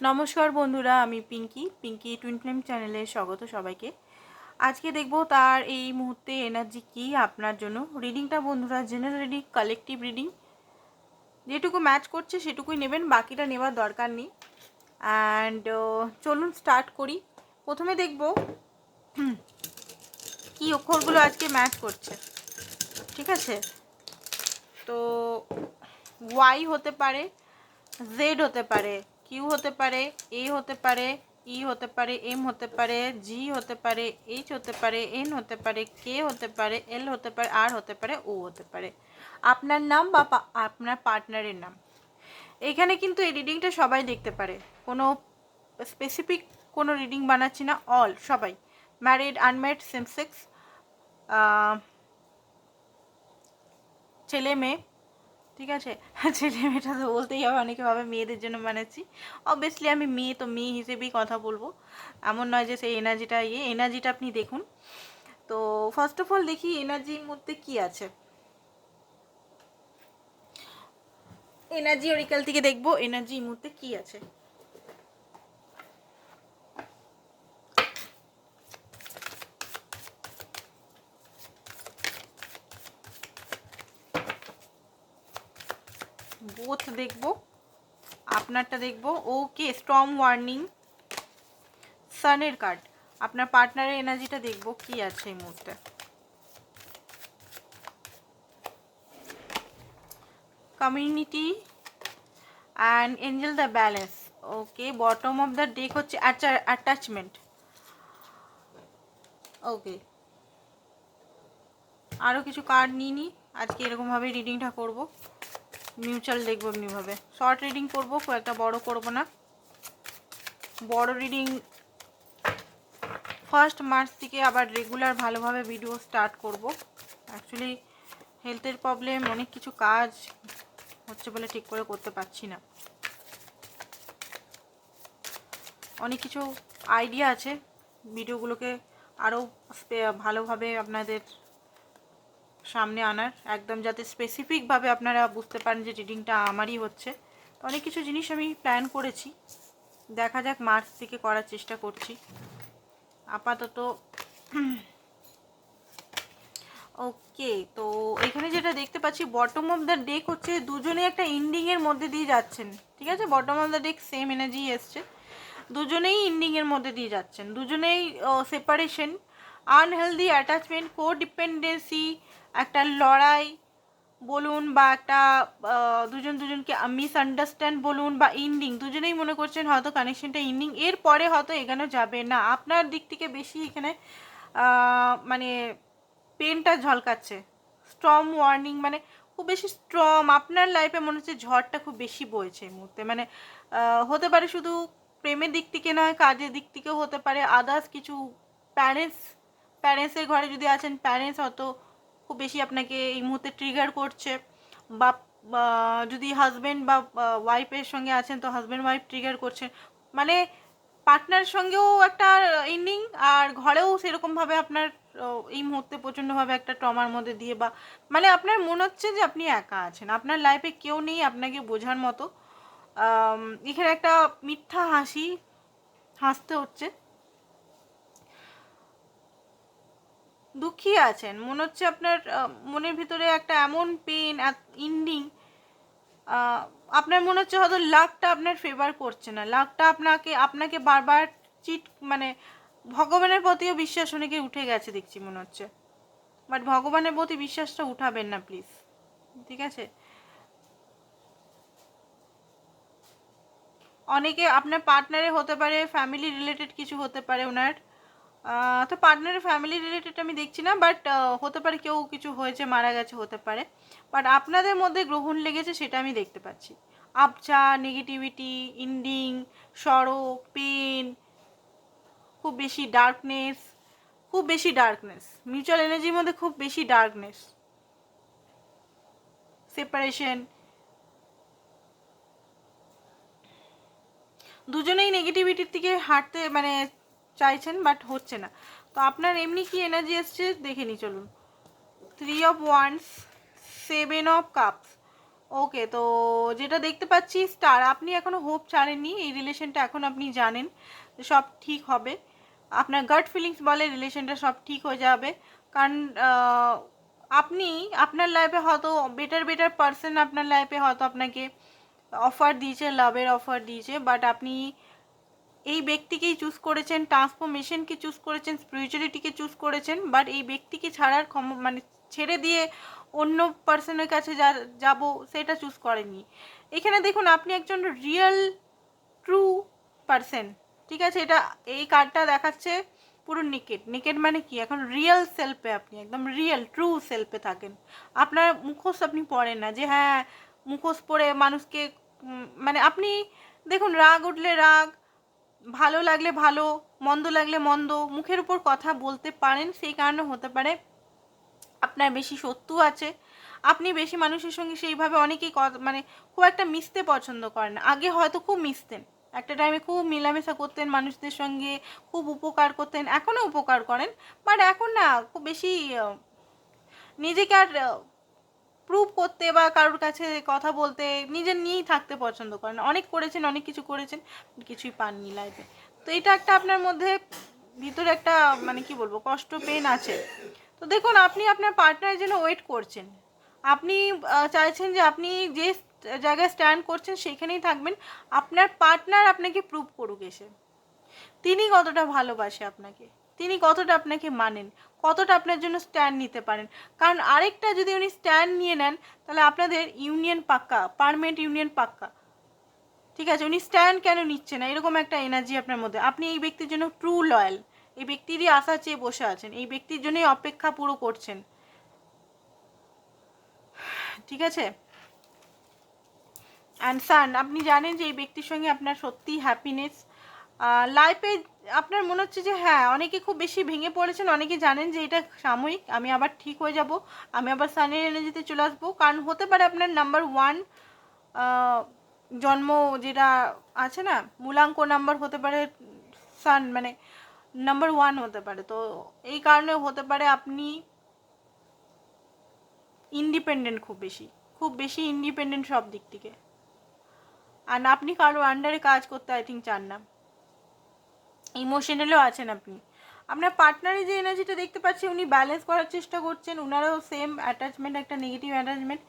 নমস্কার বন্ধুরা, আমি পিঙ্কি পিঙ্কি টুইন ফ্লেম চ্যানেলে স্বাগত সবাইকে। আজকে দেখব তার এই মুহূর্তে এনার্জি কি, আপনার জন্য। রিডিংটা বন্ধুরা জেনারেল রিডিং কালেকটিভ রিডিং যেটুকু ম্যাচ করছে সেটুকুই নেবেন, বাকিটা নেবার দরকার নেই। অ্যান্ড চলুন স্টার্ট করি। প্রথমে দেখব কি অক্ষরগুলো আজকে ম্যাচ করছে। ঠিক আছে? তো ওয়াই হতে পারে জেড হতে পারে কিউ হতে পারে এ হতে পারে ই হতে পারে এম হতে পারে জি হতে পারে এইচ হতে পারে এন হতে পারে কে হতে পারে এল হতে পারে আর হতে পারে ও হতে পারে আপনার নাম বা আপনার পার্টনারের নাম এখানে কিন্তু এই রিডিংটা সবাই দেখতে পারে কোনো স্পেসিফিক কোনো রিডিং বানাচ্ছি না অল সবাই ম্যারিড আনম্যারিড সেমসেক্স ছেলে মেয়ে ঠিক আছে? ছেলে মেয়েটা তো বলতেই হবে, অনেকে ভাবে মেয়েদের জন্য বানাচ্ছি। অবভিয়াসলি আমি মেয়ে, তো মেয়ে হিসেবেই কথা বলব। এমন নয় যে সেই এনার্জিটা ইয়ে এনার্জিটা আপনি দেখুন। তো ফার্স্ট অফ অল দেখি এনার্জির মধ্যে কি আছে। এনার্জি অরিকাল থেকে দেখব এনার্জি মুহূর্তে কি আছে। বোথ দেখব, আপনারটা দেখব। ওকে স্ট্রং ওয়ার্নিং সানের কার্ড আপনার পার্টনারের এনার্জিটা দেখব কি আছে এই মুহূর্তে। Community and angel the balance okay bottom of the deck হচ্ছে অ্যাটাচমেন্ট ওকে আরও কিছু কার্ড নিই আজকে এরকমভাবে রিডিংটা করব। মিউচুয়াল দেখব এমনিভাবে শর্ট রিডিং করব, খুব একটা বড় করব না। বড় রিডিং ফার্স্ট মার্চ থেকে আবার রেগুলার ভালোভাবে ভিডিও স্টার্ট করব। অ্যাকচুয়ালি হেলথের প্রবলেম অনেক কিছু কাজ হচ্ছে বলে ঠিক করে করতে পারছি না। অনেক কিছু আইডিয়া আছে। ভিডিওগুলোকে আরও ভালোভাবে আপনাদের সামনে আনার, একদম যাতে স্পেসিফিকভাবে আপনারা বুঝতে পারেন যে রিডিংটা আমারই হচ্ছে। তো অনেক কিছু জিনিস আমি প্ল্যান করেছি। দেখা যাক মার্চ থেকে করার চেষ্টা করছি। আপাতত ওকে তো এখানে যেটা দেখতে পাচ্ছি বটম অফ দ্য ডেক হচ্ছে দুজনে একটা ইন্ডিংয়ের মধ্যে দিয়ে যাচ্ছেন। ঠিক আছে? Bottom of the deck same energy এসছে। দুজনেই ইন্ডিংয়ের মধ্যে দিয়ে যাচ্ছেন। দুজনেই separation unhealthy attachment codependency একটা লড়াই বলুন বা একটা দুজন দুজনকে মিসআন্ডারস্ট্যান্ড বলুন বা ইন্ডিং দুজনেই মনে করছেন হয়তো কানেকশনটা ইন্ডিং এর পরে হয়তো এখানে যাবে না। আপনার দিক থেকে বেশি এখানে মানে পেনটা ঝলকাচ্ছে। স্ট্রং ওয়ার্নিং মানে খুব বেশি স্ট্রং আপনার লাইফে মনে হচ্ছে ঝড়টা খুব বেশি বইছে এই মুহূর্তে। মানে হতে পারে শুধু প্রেমের দিক থেকে নয়, কাজের দিক থেকেও হতে পারে। আদার্স কিছু প্যারেন্টস প্যারেন্টসের ঘরে যদি আছেন প্যারেন্টস হয়তো খুব বেশি আপনাকে এই মুহূর্তে ট্রিগার করছে। বা যদি হাজব্যান্ড বা ওয়াইফের সঙ্গে আছেন, তো হাজব্যান্ড ওয়াইফ ট্রিগার করছেন মানে পার্টনার সঙ্গেও একটা ইন্ডিং আর ঘরেও সেরকমভাবে আপনার এই মুহূর্তে প্রচণ্ডভাবে একটা ট্রমার মধ্যে দিয়ে বা মানে আপনার মনে হচ্ছে যে আপনি একা আছেন। আপনার লাইফে কেউ নেই আপনাকে বোঝার মতো। এখানে একটা মিথ্যা হাসি হাসতে হচ্ছে। দুঃখী আছেন। মনে হচ্ছে আপনার মনের ভিতরে একটা এমন পেন ইন্ডিং আপনার মনে হচ্ছে হয়তো লাকটা আপনার ফেভার করছে না। লাকটা আপনাকে আপনাকে বারবার চিট মানে ভগবানের প্রতিও বিশ্বাস অনেকে উঠে গেছে দেখছি মনে হচ্ছে। বাট ভগবানের প্রতি বিশ্বাসটা উঠাবেন না প্লিজ ঠিক আছে? অনেকে আপনার পার্টনারে হতে পারে ফ্যামিলি রিলেটেড কিছু হতে পারে ওনার। তো পার্টনারের ফ্যামিলি রিলেটেড আমি দেখছি না বাট হতে পারে কেউ কিছু হয়েছে, মারা গেছে, হতে পারে। বাট আপনাদের মধ্যে গ্রহণ লেগেছে সেটা আমি দেখতে পাচ্ছি। আবচা নেগেটিভিটি ইন্ডিং সরো পেন খুব বেশি ডার্কনেস খুব বেশি ডার্কনেস মিউচুয়াল এনার্জির মধ্যে খুব বেশি ডার্কনেস সেপারেশন দুজনেই নেগেটিভিটির দিকে হাঁটতে মানে চাইছেন বাট হচ্ছে না। তো আপনার এমনি কি এনার্জি এসছে? দেখে নি চলুন। Three of wands seven of cups okay তো যেটা দেখতে পাচ্ছি স্টার আপনি এখনও হোপ ছাড়েননি, এই রিলেশনটা এখন আপনি জানেন সব ঠিক হবে। আপনার গাট ফিলিংস বলে রিলেশনটা সব ঠিক হয়ে যাবে। কারণ আপনি আপনার লাইফে হয়তো বেটার বেটার পার্সন আপনার লাইফে হয়তো আপনাকে অফার দিয়েছে লাভের অফার দিয়েছে বাট আপনি এই ব্যক্তিকেই চুজ করেছেন ট্রান্সফরমেশনকে চুজ করেছেন স্পিরিচুয়ালিটিকে চুজ করেছেন বাট এই ব্যক্তিকে ছাড়ার ক্ষম মানে ছেড়ে দিয়ে অন্য পার্সনের কাছে যা, যাব সেটা চুজ করেননি। এখানে দেখুন, আপনি একজন রিয়েল ট্রু পার্সন ঠিক আছে? এটা, এই কার্ডটা দেখাচ্ছে পুরো নিকেট নিকেট মানে কি? এখন রিয়েল সেলফে আপনি, একদম রিয়েল ট্রু সেলফে থাকেন। আপনার মুখোশ আপনি পড়েন না যে হ্যাঁ মুখোশ পরে মানুষকে মানে আপনি, দেখুন, রাগ উঠলে রাগ ভালো লাগলে ভালো, মন্দ লাগলে মন্দ, মুখের উপর কথা বলতে পারেন, সেই কারণে হতে পারে। আপনার বেশি শত্রু আছে। আপনি বেশি মানুষের সঙ্গে সেইভাবে অনেকেই মানে খুব একটা মিশতে পছন্দ করেন আগে হয়তো খুব মিশতেন। একটা টাইমে খুব মেলামেশা করতেন মানুষদের সঙ্গে, খুব উপকার করতেন। এখনও উপকার করেন। বাট এখন না, খুব বেশি নিজেকে আর প্রুভ করতে বা কারোর কাছে কথা বলতে নিজের নিয়েই থাকতে পছন্দ করেন। অনেক করেছেন, অনেক কিছু করেছেন, কিছুই পাননি লাইফে তো এটা একটা আপনার মধ্যে ভিতরে একটা মানে কি বলব, কষ্ট পেন আছে তো দেখুন, আপনি আপনার পার্টনারের জন্য ওয়েট করছেন। আপনি চাইছেন যে আপনি যে জায়গায় স্ট্যান্ড করছেন সেখানেই থাকবেন। আপনার পার্টনার আপনাকে প্রুভ করুক এসে। তিনি কতটা ভালোবাসে আপনাকে। তিনি কতটা আপনাকে মানেন? কতটা আপনার জন্য স্ট্যান্ড নিতে পারেন? কারণ আরেকটা যদি উনি স্ট্যান্ড নিয়ে নেন, তাহলে আপনাদের ইউনিয়ন পাক্কা পারমানেন্ট ইউনিয়ন পাক্কা। ঠিক আছে, উনি স্ট্যান্ড কেন নিচ্ছে না? এরকম একটা এনার্জি আপনার মধ্যে। আপনি এই ব্যক্তির জন্য ট্রু লয়াল এই ব্যক্তিরই আশা চেয়ে বসে আছেন। এই ব্যক্তির জন্যই অপেক্ষা পুরো করছেন। ঠিক আছে? অ্যান্ড সান আপনি জানেন যে এই ব্যক্তির সঙ্গে আপনার সত্যিই হ্যাপিনেস লাইফে আপনার মনে হচ্ছে যে হ্যাঁ অনেকে খুব বেশি ভেঙে পড়েছেন, অনেকে জানেন যে এটা সাময়িক, আমি আবার ঠিক হয়ে যাব, আমি আবার সানের এনার্জিতে চলে আসব, কারণ হতে পারে আপনার নাম্বার ওয়ান জন্ম যেটা আছে না, মূলাঙ্ক নাম্বার হতে পারে সান মানে নাম্বার ওয়ান হতে পারে। তো এই কারণে হতে পারে আপনি ইন্ডিপেন্ডেন্ট খুব বেশি খুব বেশি ইন্ডিপেন্ডেন্ট সব দিক থেকে। আর আপনি কারও আন্ডারে কাজ করতে আই থিঙ্ক চান না। ইমোশনালও আছেন আপনি। আপনার পার্টনারে যে এনার্জিটা দেখতে পাচ্ছি, উনি ব্যালেন্স করার চেষ্টা করছেন, উনারও সেম অ্যাটাচমেন্ট একটা নেগেটিভ অ্যাটাচমেন্ট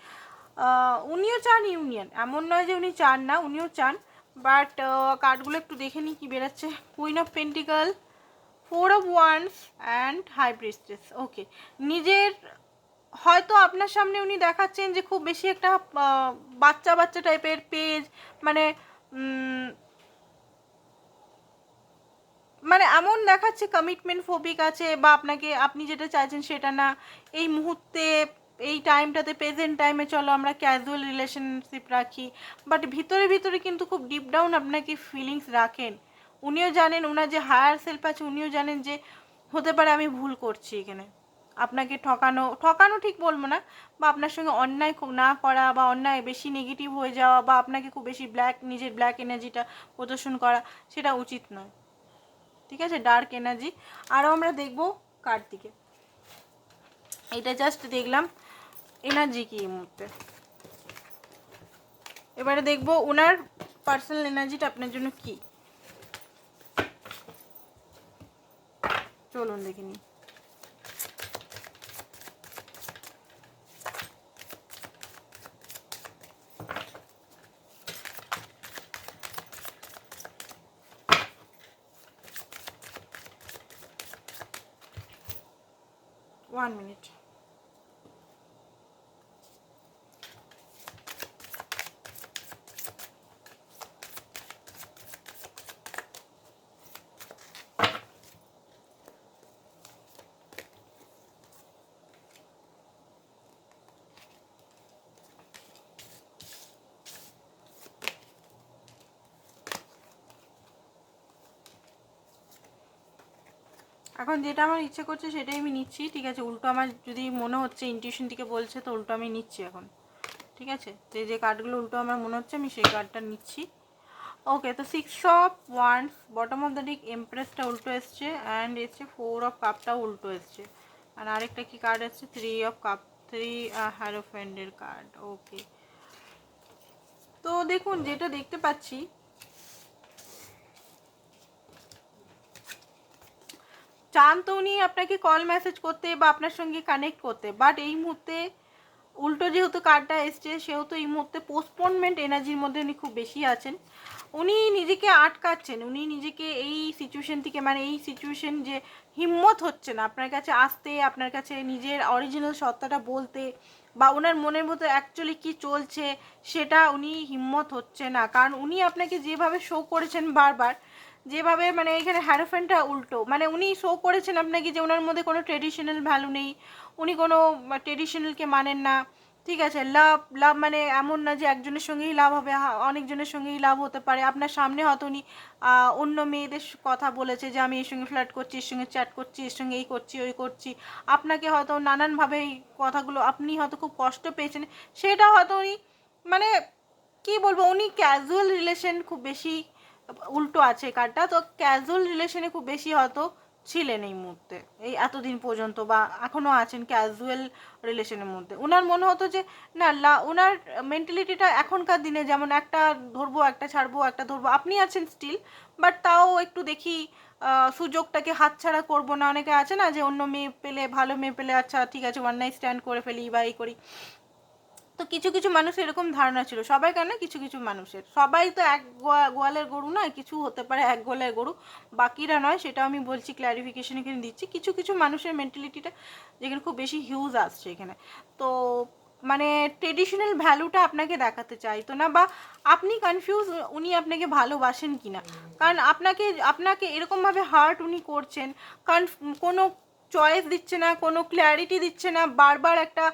উনিও চান ইউনিয়ন এমন নয় যে উনি চান না, উনিও চান। বাট কার্ডগুলো একটু দেখে নিই কী বেরাচ্ছে। Queen of pentacle four of wands and high priestess okay নিজের, হয়তো আপনার সামনে উনি দেখাচ্ছেন যে খুব বেশি একটা বাচ্চা বাচ্চা টাইপের পেজ মানে উম, মানে এমন দেখাচ্ছে কমিটমেন্ট ফোবিক আছে বা আপনাকে, আপনি যেটা চাইছেন সেটা না। এই মুহূর্তে, এই টাইমটাতে প্রেজেন্ট টাইমে চলো আমরা ক্যাজুয়াল রিলেশনশিপ রাখি। বাট ভিতরে ভিতরে কিন্তু খুব ডিপ ডাউন আপনাকে ফিলিংস রাখেন। উনিও জানেন ওনার যে হায়ার সেলফ আছে, উনিও জানেন যে হতে পারে আমি ভুল করছি এখানে। আপনাকে ঠকানো ঠকানো ঠিক বলব না, বা আপনার সঙ্গে অন্যায় না করা বা অন্যায় বেশি নেগেটিভ হয়ে যাওয়া বা আপনাকে খুব বেশি ব্ল্যাক নিজের ব্ল্যাক এনার্জিটা প্রদর্শন করা, সেটা উচিত নয়। ঠিক আছে? ডার্ক এনার্জি আরও আমরা দেখব কার্তিকে। এটা জাস্ট দেখলাম এনার্জি কি এই মুহূর্তে। এবারে দেখব ওনার পার্সোনাল এনার্জিটা আপনার জন্য কি। চলুন দেখে নিই। One minute. এখন যেটা আমার ইচ্ছে করছে সেটাই আমি নিচ্ছি, ঠিক আছে? উল্টো আমার যদি মনে হচ্ছে ইনটিউশন থেকে বলছে, তো উল্টো আমি নিচ্ছি এখন, ঠিক আছে? যে যে কার্ডগুলো উল্টো আমার মনে হচ্ছে, আমি সেই কার্ডটা নিচ্ছি। ওকে তো six of wands bottom of the deck এমপ্রেসটা উল্টো এসছে অ্যান্ড এসছে ফোর অফ কাপটাও উল্টো এসছে। আর আরেকটা কি কার্ড এসছে? থ্রি অফ কাপ থ্রি হ্যারোফ্রেন্ডের কার্ড ওকে তো দেখুন, যেটা দেখতে পাচ্ছি চান তো উনি আপনাকে কল মেসেজ করতে বা আপনার সঙ্গে কানেক্ট করতে। বাট এই মুহূর্তে উল্টো যেহেতু কার্ডটা এসছে, সেহেতু এই মুহূর্তে পোস্টপোনমেন্ট এনার্জির মধ্যে উনি খুব বেশি আছেন। উনি নিজেকে আটকাচ্ছেন। উনি নিজেকে এই সিচুয়েশন থেকে মানে এই সিচুয়েশন যে হিম্মত হচ্ছে না, আপনার কাছে আসতে, আপনার কাছে নিজের অরিজিনাল সত্তাটা বলতে বা ওনার মনের মধ্যে অ্যাকচুয়ালি কি চলছে, সেটা উনি হিম্মত হচ্ছে না। কারণ উনি আপনাকে যেভাবে শো করেছেন বারবার যেভাবে মানে এখানে হ্যারোফেনটা উল্টো। মানে উনি শো করেছেন আপনাকে যে ওনার মধ্যে কোনো ট্রেডিশনাল ভ্যালু নেই, উনি কোনো ট্রেডিশনালকে মানেন না। ঠিক আছে লাভ লাভ মানে এমন না যে একজনের সঙ্গেই লাভ হবে অনেকজনের সঙ্গেই লাভ হতে পারে। আপনার সামনে হয়তো উনি অন্য মেয়েদের কথা বলেছে যে আমি এর সঙ্গে ফ্ল্যাট করছি, এর সঙ্গে চ্যাট করছি, এর সঙ্গে এই করছি, ওই করছি। আপনাকে হয়তো নানানভাবে এই কথাগুলো, আপনি হয়তো খুব কষ্ট পেয়েছেন। সেটা হয়তো উনি মানে কি বলব, উনি ক্যাজুয়াল রিলেশন খুব বেশি উল্টো আছে কার্ডটা তো ক্যাজুয়াল রিলেশনে খুব বেশি হয়তো ছিলেন এই মুহূর্তে, এই এতদিন পর্যন্ত বা এখনও আছেন ক্যাজুয়াল রিলেশনের মধ্যে। ওনার মনে হতো যে, না, লা ওনার মেন্টালিটিটা এখনকার দিনে যেমন একটা ধরবো, একটা ছাড়বো, একটা ধরবো। আপনি আছেন স্টিল বাট তাও একটু দেখি সুযোগটাকে হাতছাড়া করব না। অনেকে আছে না যে, অন্য মেয়ে পেলে, ভালো মেয়ে পেলে আচ্ছা ঠিক আছে ওয়ান নাইট স্ট্যান্ড করে ফেলি বা এই করি। তো কিছু কিছু মানুষের এরকম ধারণা ছিল। সবাই কেন কিছু কিছু মানুষের? সবাই তো এক গোয়া- গোয়ালের গরু নয়, কিছু হতে পারে এক গোয়ালের গরু। বাকিরা নয় সেটা আমি বলছি ক্ল্যারিফিকেশন এখানে দিচ্ছি। কিছু কিছু মানুষের মেন্টালিটিটা যেখানে খুব বেশি হিউজ আসছে এখানে। তো মানে ট্রেডিশনাল ভ্যালুটা আপনাকে দেখাতে চাইতো না, বা আপনি কনফিউজ উনি আপনাকে ভালোবাসেন কি না কারণ আপনাকে আপনাকে এরকমভাবে হার্ট উনি করছেন। কারণ কোনো চয়েস দিচ্ছে না, কোনো ক্ল্যারিটি দিচ্ছে না, বারবার একটা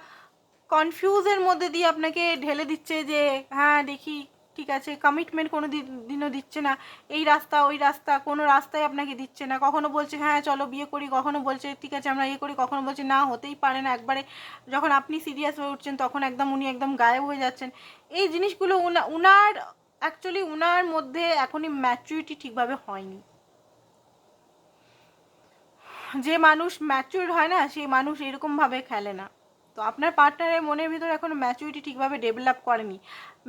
কনফিউজের মধ্যে দিয়ে আপনাকে ঢেলে দিচ্ছে যে হ্যাঁ দেখি, ঠিক আছে কমিটমেন্ট কোনো দিন- দিনও দিচ্ছে না। এই রাস্তা, ওই রাস্তা, কোনো রাস্তায় আপনাকে দিচ্ছে না। কখনো বলছে হ্যাঁ চলো, বিয়ে করি। কখনো বলছে, ঠিক আছে, আমরা ইয়ে করি। কখনো বলছে, না, হতেই পারে না। একবারে যখন আপনি সিরিয়াস হয়ে উঠছেন, তখন একদম উনি একদম গায়েব হয়ে যাচ্ছেন। এই জিনিসগুলো উনা- উনার অ্যাকচুয়ালি উনার মধ্যে এখনই ম্যাচুরিটি ঠিকভাবে হয়নি। যে মানুষ ম্যাচুর হয় না সেই মানুষ এরকমভাবে খেলে না। তো আপনার পার্টনারের মনের ভিতরে এখনও ম্যাচুরিটি ঠিকভাবে ডেভেলপ করেনি।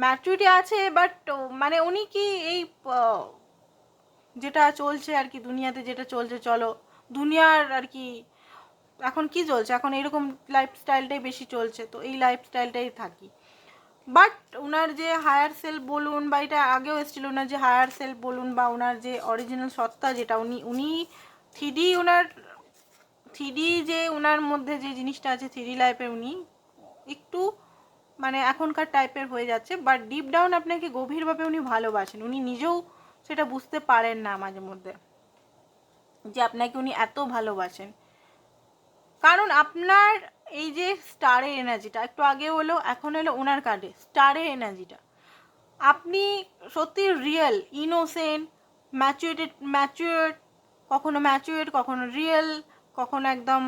ম্যাচুরিটি আছে বাট মানে উনি কি এই যেটা চলছে আর কি দুনিয়াতে যেটা চলছে, চলো। দুনিয়ার আর কি, এখন কি চলছে? এখন এরকম লাইফস্টাইলটাই বেশি চলছে, তো এই লাইফস্টাইলটাই থাকি। বাট ওনার যে হায়ার সেলফ বলুন বা এটা আগেও এসেছিল ওনার যে হায়ার সেলফ বলুন বা ওনার যে অরিজিনাল সত্তা যেটা, উনি উনি থ্রিডি ওনার থ্রিডি যে ওনার মধ্যে যে জিনিসটা আছে থ্রিডি লাইফে উনি একটু মানে এখনকার টাইপের হয়ে যাচ্ছে বাট ডিপ ডাউন আপনাকে গভীরভাবে উনি ভালোবাসেন। উনি নিজেও সেটা বুঝতে পারেন না মাঝে মধ্যে যে আপনাকে উনি এত ভালোবাসেন। কারণ আপনার এই যে স্টারের এনার্জিটা, একটু আগে হলো, এখন হলো ওনার কার্ডে, স্টারের এনার্জিটা। আপনি সত্যি রিয়েল ইনোসেন্ট ম্যাচুরেটেড ম্যাচুয়ার কখনো ম্যাচুয়ার কখনো রিয়েল কখনো একদম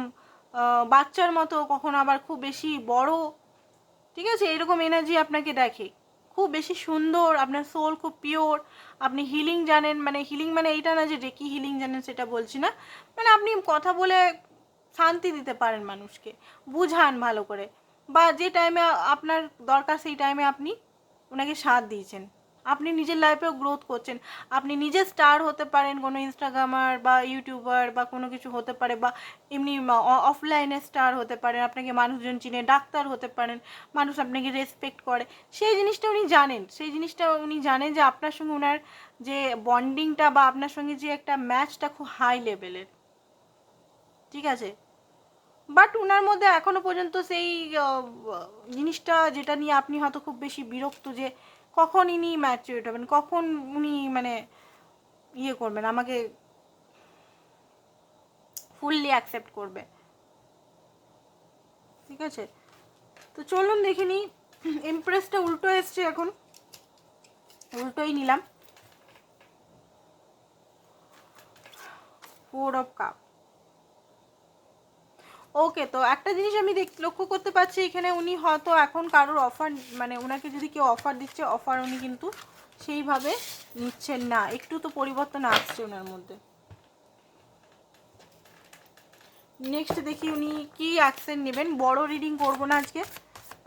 বাচ্চার মতো, কখনো আবার খুব বেশি বড়। ঠিক আছে? এরকম এনার্জি আপনাকে দেখে। খুব বেশি সুন্দর, আপনার সোল খুব পিওর আপনি হিলিং জানেন মানে হিলিং মানে এইটা না যে রেকি হিলিং জানেন সেটা বলছি না। মানে আপনি কথা বলে শান্তি দিতে পারেন মানুষকে। বুঝান ভালো করে। বা যে টাইমে আপনার দরকার, সেই টাইমে আপনি ওনাকে সাথ দিয়েছেন। আপনি নিজের লাইফেও গ্রোথ করছেন। আপনি নিজে স্টার হতে পারেন কোনো ইনস্টাগ্রামার বা ইউটিউবার বা কোনো কিছু হতে পারে বা এমনি অফলাইনে স্টার হতে পারেন, আপনাকে মানুষজন চিনে, ডাক্তার হতে পারেন, মানুষ আপনাকে রেসপেক্ট করে। সেই জিনিসটা উনি জানেন। সেই জিনিসটা উনি জানেন যে আপনার সঙ্গে ওনার যে বন্ডিংটা বা আপনার সঙ্গে যে একটা ম্যাচটা খুব হাই লেভেলের ঠিক আছে? বাট ওনার মধ্যে এখনও পর্যন্ত সেই জিনিসটা, যেটা নিয়ে আপনি হয়তো খুব বেশি বিরক্ত যে কখন ইনি ম্যাচিউর হবেন? কখন উনি মানে ইয়ে করবেন? আমাকে ফুললি অ্যাকসেপ্ট করবে। ঠিক আছে? তো চলুন দেখে নিই। ইমপ্রেসটা উল্টো এসছে এখন। উল্টোই নিলাম। ফোর অফ কাপ ওকে তো একটা জিনিস আমি দেখ, লক্ষ্য করতে পারছি এখানে উনি হয়তো এখন কারোর অফার মানে ওনাকে যদি কেউ অফার দিচ্ছে অফার উনি কিন্তু সেইভাবে নিচ্ছেন না। একটু তো পরিবর্তন আসছে ওনার মধ্যে। নেক্সট দেখি উনি কি অ্যাকশন নেবেন। বড় রিডিং করব না আজকে।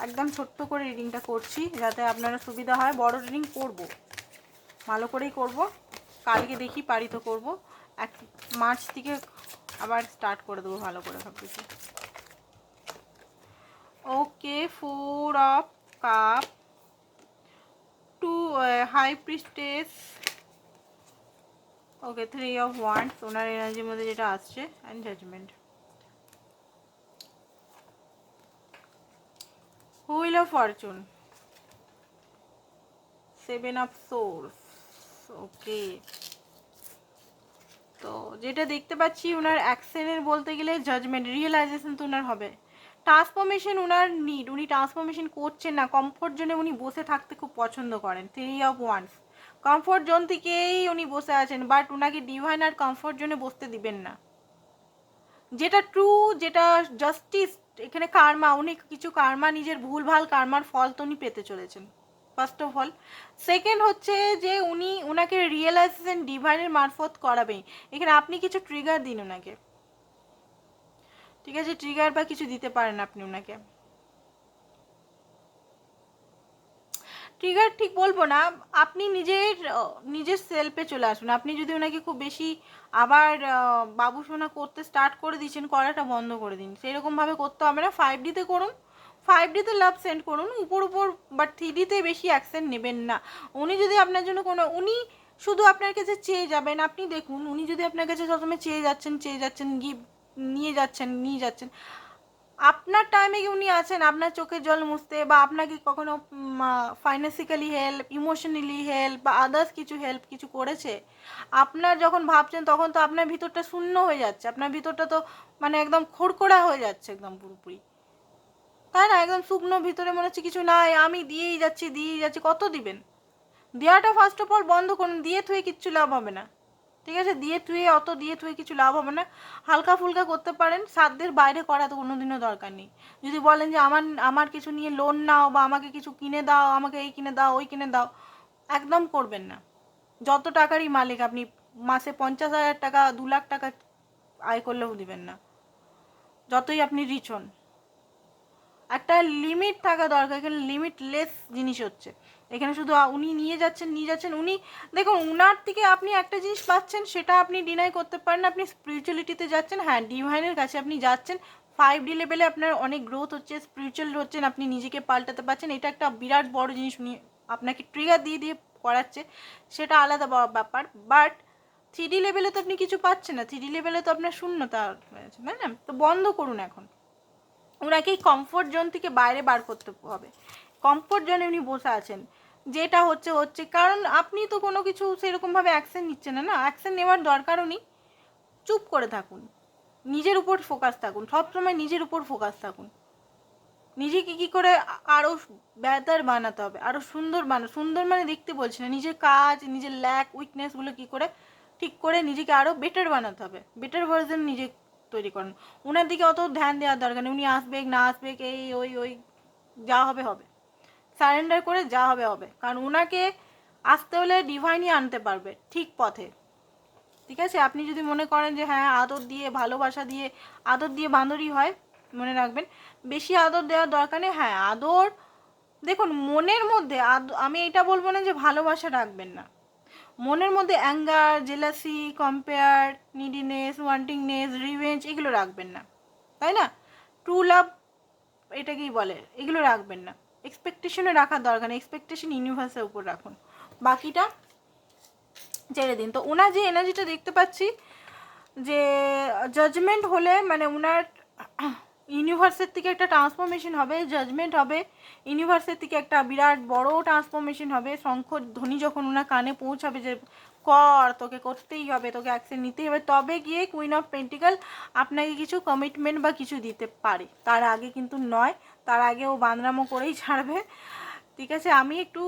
একদম ছোট্ট করে রিডিংটা করছি, যাতে আপনারা সুবিধা হয়। বড় রিডিং করব। ভালো করেই করব। কালকে দেখি পারি তো করব। এক মার্চ থেকে আবার স্টার্ট করে দেবো ভালো করে সব কিছু okay four of cup two high priestess okay three of wands ওনার এনার্জির মধ্যে যেটা আসছে and judgement wheel of fortune seven of swords okay তো যেটা দেখতে পাচ্ছি ওনার অ্যাকশনের বলতে গেলে জাজমেন্ট রিয়েলাইজেশন তো ওনার হবে। ট্রান্সফরমেশন ওনার নিড উনি ট্রান্সফরমেশন করছেন না। কমফোর্ট জোনে উনি বসে থাকতে খুব পছন্দ করেন। Three of wands comfort zone থেকেই উনি বসে আছেন বাট ওনাকে ডিভাইন আর কমফোর্ট জোনে বসতে দিবেন না। যেটা ট্রু যেটা জাস্টিস এখানে কার্মা উনি কিছু কার্মা নিজের ভুলভাল কার্মার ফল তো উনি পেতে চলেছেন। ফার্স্ট অফ অল সেকেন্ড হচ্ছে যে উনি ওনাকে রিয়েলাইজেশন ডিভাইনের মারফত করাবেই। এখানে আপনি কিছু ট্রিগার দিন ওনাকে ঠিক আছে ট্রিগার বা কিছু দিতে পারেন আপনি ওনাকে ট্রিগার ঠিক বলব না আপনি নিজের নিজের সেলফে চলে আসুন। আপনি যদি ওনাকে খুব বেশি আবার আহ, বাবু সোনা করতে স্টার্ট করে দিচ্ছেন করাটা বন্ধ করে দিন। সেরকমভাবে করতে হবে না ফাইভ ডিতে করুন। ফাইভ ডিতে লাভ সেন্ড করুন, উপর উপর বাট থ্রি ডিতে বেশি অ্যাকশন নেবেন না। উনি যদি আপনার জন্য কোনো, উনি শুধু আপনার কাছে চেয়ে যাবেন। আপনি দেখুন, উনি যদি আপনার কাছে সবসময় চেয়ে যাচ্ছেন চেয়ে যাচ্ছেন গিফট নিয়ে যাচ্ছেন নিয়ে যাচ্ছেন, আপনার টাইমে কি উনি আছেন, আপনার চোখের জল মুছতে বা আপনাকে কখনো ফাইন্যান্সিক্যালি হেল্প ইমোশনালি হেল্প বা আদার্স কিছু হেল্প কিছু করেছে, আপনার যখন ভাবছেন তখন তো আপনার ভিতরটা শূন্য হয়ে যাচ্ছে। আপনার ভিতরটা তো মানে একদম খড়খড়া হয়ে যাচ্ছে একদম পুরোপুরি। তাই না? একদম শুকনো ভিতরে মনে হচ্ছে কিছু নাই, আমি দিয়েই যাচ্ছি দিয়েই যাচ্ছি, কত দিবেন? দেওয়াটা ফার্স্ট অফ অল বন্ধ করুন, দিয়ে থুয়ে কিচ্ছু লাভ হবে না। ঠিক আছে? দিয়ে থুয়ে, অত দিয়ে থুয়ে কিছু লাভ হবে না। হালকা ফুলকা করতে পারেন, সাধ্যের বাইরে করা তো কোনোদিনও দরকার নেই। যদি বলেন যে আমার আমার কিছু নিয়ে লোন নাও বা আমাকে কিছু কিনে দাও, আমাকে এই কিনে দাও, ওই কিনে দাও, একদম করবেন না। যত টাকারই মালিক, আপনি মাসে পঞ্চাশ হাজার টাকা, দু লাখ টাকা আয় করলেও দিবেন না। যতই আপনি রিচ হন। একটা লিমিট থাকা দরকার, এখানে লিমিটলেস জিনিস হচ্ছে। এখানে শুধু উনি নিয়ে যাচ্ছেন নিয়ে যাচ্ছেন, উনি, দেখুন, উনার থেকে আপনি একটা জিনিস পাচ্ছেন, সেটা আপনি ডিনাই করতে পারেন, আপনি স্পিরিচুয়ালিটিতে যাচ্ছেন হ্যাঁ ডিভাইনের কাছে আপনি যাচ্ছেন ফাইভ ডি লেভেলে আপনার অনেক গ্রোথ হচ্ছে স্পিরিচুয়াল হচ্ছেন, আপনি নিজেকে পাল্টাতে পারছেন, এটা একটা বিরাট বড় জিনিস উনি আপনাকে ট্রিগার দিয়ে দিয়ে করাচ্ছে, সেটা আলাদা ব্যাপার বাট থ্রি ডি লেভেলে তো আপনি কিছু পাচ্ছেন না থ্রি ডি লেভেলে তো আপনার শূন্যতা রয়েছে তাই না? তো বন্ধ করুন এখন। ওনাকে কমফোর্ট জোন থেকে বাইরে বার করতে হবে? কমফোর্ট জোনে উনি বসে আছেন। যেটা হচ্ছে হচ্ছে, কারণ আপনি তো কোনো কিছু সেরকমভাবে অ্যাকশন নিচ্ছেন না না? অ্যাকশন নেওয়ার দরকারও নেই। চুপ করে থাকুন। নিজের উপর ফোকাস থাকুন। সবসময় নিজের উপর ফোকাস থাকুন। নিজেকে কী করে আরও আরও বেটার বানাতে হবে? আরও সুন্দর বানা, সুন্দর মানে দেখতে বলছি না। নিজের কাজ, নিজের ল্যাক উইকনেসগুলো কী করে ঠিক করে নিজেকে আরও বেটার বানাতে হবে। বেটার ভার্জন নিজে তৈরি করেন। ওনার দিকে অত ধ্যান দেওয়ার দরকার নেই। উনি আসবে না আসবে এই, ওই ওই, যা হবে হবে। সারেন্ডার করে যা হবে হবে। কারণ ওনাকে আসতে হলে ডিভাইনই আনতে পারবে, ঠিক পথে। ঠিক আছে? আপনি যদি মনে করেন যে হ্যাঁ আদর দিয়ে, ভালোবাসা দিয়ে, আদর দিয়ে বাঁদরই হয়, মনে রাখবেন। বেশি আদর দেওয়ার দরকার নেই। হ্যাঁ আদর, দেখুন, মনের মধ্যে আমি এটা বলব না যে ভালোবাসা রাখবেন না। মনের মধ্যে anger jealousy compare neediness wantingness revenge এগুলো রাখবেন না। তাই না? ট্রু লাভ এটাকেই বলে, এগুলো রাখবেন না। এক্সপেকটেশনে রাখার দরকার নেই এক্সপেকটেশন ইউনিভার্সের উপর রাখুন। বাকিটা ছেড়ে দিন। তো ওনার যে এনার্জিটা দেখতে পাচ্ছি, যে জাজমেন্ট হলে মানে ওনার ইউনিভার্সের থেকে একটা ট্রান্সফরমেশন হবে, জাজমেন্ট হবে। ইউনিভার্সের থেকে একটা বিরাট বড় ট্রান্সফরমেশন হবে। শঙ্খ ধ্বনি যখন ওনার কানে পৌঁছাবে যে কর তোকে করতেই হবে, তোকে অ্যাকশন নিতেই হবে। তবে গিয়ে কুইন অফ পেন্টিকাল আপনাকে কিছু কমিটমেন্ট বা কিছু দিতে পারে। তার আগে কিন্তু নয়, তার আগে ও বান্দরামো করেই ছাড়বে। ঠিক আছে, আমি একটু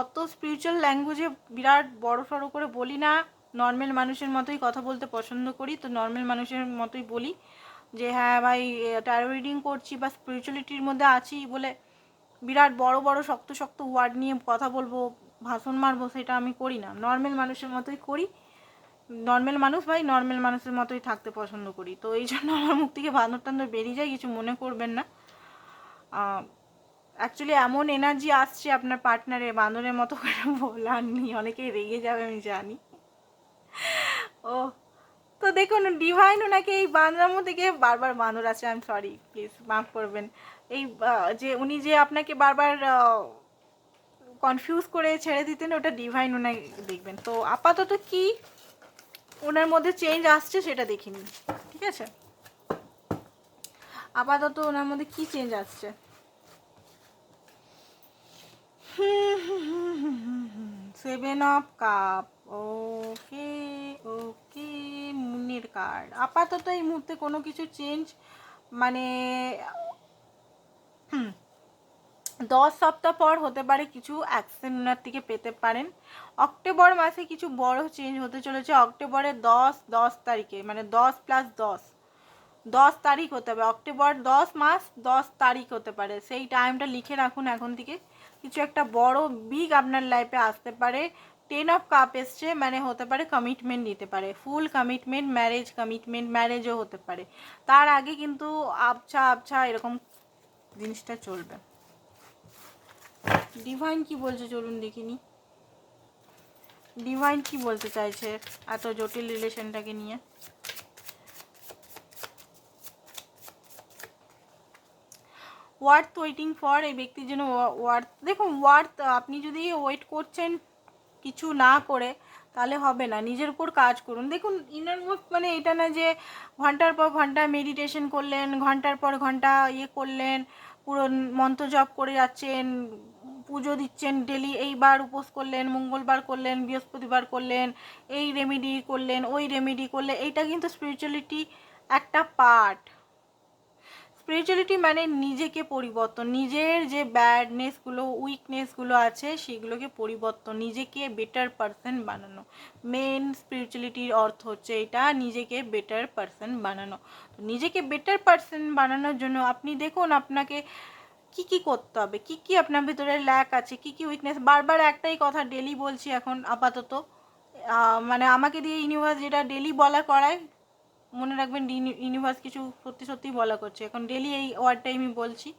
অত স্পিরিচুয়াল ল্যাঙ্গুয়েজে বিরাট বড় সড়ো করে বলি না। নর্মাল মানুষের মতোই কথা বলতে পছন্দ করি, তো নর্মাল মানুষের মতোই বলি। যে হ্যাঁ ভাই ট্যারো রিডিং করছি বা স্পিরিচুয়ালিটির মধ্যে আছি বলে বিরাট বড় বড়, শক্ত শক্ত ওয়ার্ড নিয়ে কথা বলব, ভাষণ মারবো, সেটা আমি করি না। নর্মাল মানুষের মতোই করি। নর্মাল মানুষ ভাই নর্মাল মানুষের মতোই থাকতে পছন্দ করি। তো এই জন্য আমার মুখ থেকে বান্দর টান্দর বেরিয়ে যায়, কিছু মনে করবেন না। অ্যাকচুয়ালি এমন এনার্জি আসছে আপনার পার্টনারে বাঁদরের মতো করে বলার নেই, অনেকেই রেগে যাবে, আমি জানি। ও তো দেখুন ডিভাইন ওনাকে এই বাঁদরার থেকে বারবার বাঁদর আছে আই এম সরি প্লিজ মাফ করবেন। এই যে উনি যে আপনাকে বারবার কনফিউজ করে ছেড়ে দিতেন, ওটা ডিভাইন ওনাকে দেখবেন। তো আপাতত কি ওনার মধ্যে চেঞ্জ আসছে সেটা দেখিনি, ঠিক আছে? আপাতত ওনার মধ্যে কি চেঞ্জ আসছে? Seven of cup okay okay মুনের card আপাতত এই মুহূর্তে কোনো কিছু চেঞ্জ মানে দশ সপ্তাহ পর হতে পারে কিছু অ্যাকশন ওনার থেকে পেতে পারেন। অক্টোবর মাসে কিছু বড় চেঞ্জ হতে চলেছে। অক্টোবরের দশ দশ তারিখে মানে দশ প্লাস দশ। দশ তারিখ হতে হবে। অক্টোবর দশ মাস, দশ তারিখ হতে পারে। সেই টাইমটা লিখে রাখুন এখন থেকে। কিছু একটা বড় বিগ আপনার লাইফে আসতে পারে। টেন অফ কাপ এসছে মানে হতে পারে কমিটমেন্ট নিতে পারে। ফুল কমিটমেন্ট ম্যারেজ কমিটমেন্ট ম্যারেজও হতে পারে। তার আগে কিন্তু আবছা আবছা এরকম জিনিসটা চলবে। ডিভাইন কি বলছে চলুন দেখিনি? ডিভাইন কি বলতে চাইছে এত জটিল রিলেশনটাকে নিয়ে? ওয়ার্থ ওয়েটিং ফর এই ব্যক্তির জন্য ওয়ার্থ দেখুন ওয়ার্থ আপনি যদি ওয়েট করছেন কিছু না করে, তাহলে হবে না। নিজের উপর কাজ করুন। দেখুন ইনার ওয়ার্ক মানে এটা না যে ঘণ্টার পর ঘণ্টা মেডিটেশন করলেন, ঘণ্টার পর ঘণ্টা ইয়ে করলেন, পুরো মন্ত্র জপ করে যাচ্ছেন, পুজো দিচ্ছেন ডেলি এইবার উপোস করলেন, মঙ্গলবার করলেন, বৃহস্পতিবার করলেন, এই রেমেডি করলেন, ওই রেমেডি করলে, এইটা কিন্তু স্পিরিচুয়ালিটি একটা পার্ট স্পিরিচুয়ালিটি মানে নিজেকে পরিবর্তন, নিজের যে ব্যাডনেসগুলো উইকনেসগুলো আছে, সেগুলোকে পরিবর্তন, নিজেকে বেটার পারসন বানানো। মেন স্পিরিচুয়ালিটির অর্থ হচ্ছে এটা, নিজেকে বেটার পারসন বানানো। তো নিজেকে বেটার পারসন বানানোর জন্য আপনি দেখুন আপনাকে কি কি করতে হবে, কি কি আপনার ভিতরে ল্যাক আছে, কি কি উইকনেস বারবার একটাই কথা ডেলি বলছি এখন আপাতত। মানে আমাকে দিয়ে ইউনিভার্স যেটা ডেলি বলা করায় মনে রাখবেন ইউনি- ইউনিভার্স কিছু সত্যি সত্যি বলা করছে। এখন ডেলি এই ওয়ার্ডটাই আমি বলছি।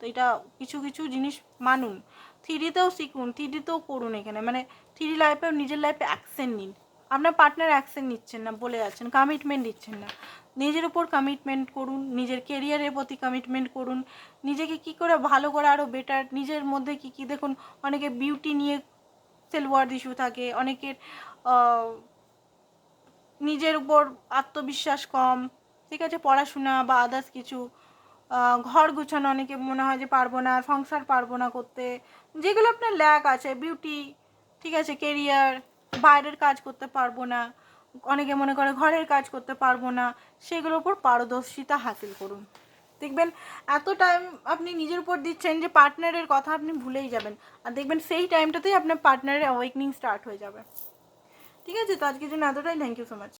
তো এটা কিছু কিছু জিনিস মানুন। থ্রিডিতেও শিখুন থ্রিডিতেও করুন এখানে। মানে থ্রি লাইফেও নিজের লাইফে অ্যাকশন নিন। আপনার পার্টনার অ্যাকশন নিচ্ছেন না বলে যাচ্ছেন কমিটমেন্ট দিচ্ছেন না। নিজের উপর কমিটমেন্ট করুন, নিজের কেরিয়ারের প্রতি কমিটমেন্ট করুন। নিজেকে কি করে ভালো করে আরও বেটার নিজের মধ্যে কি কি দেখুন, অনেকে বিউটি নিয়ে সেলওয়ার্ড ইস্যু থাকে, অনেকের নিজের উপর আত্মবিশ্বাস কম, ঠিক আছে? পড়াশোনা বা আদার্স কিছু ঘর গুছানো, অনেকে মনে হয় যে পারব না, সংসার পারব না করতে। যেগুলো আপনার ল্যাক আছে বিউটি ঠিক আছে কেরিয়ার বাইরের কাজ করতে পারব না, অনেকে মনে করে ঘরের কাজ করতে পারব না, সেগুলোর উপর পারদর্শিতা হাসিল করুন। দেখবেন, এত টাইম আপনি নিজের উপর দিচ্ছেন যে পার্টনারের কথা আপনি ভুলেই যাবেন। আর দেখবেন, সেই টাইমটাতেই আপনার পার্টনারের অ্যাওয়েকনিং স্টার্ট হয়ে যাবে। ঠিক আছে? তো আজকের জন্য এতটাই। Thank you so much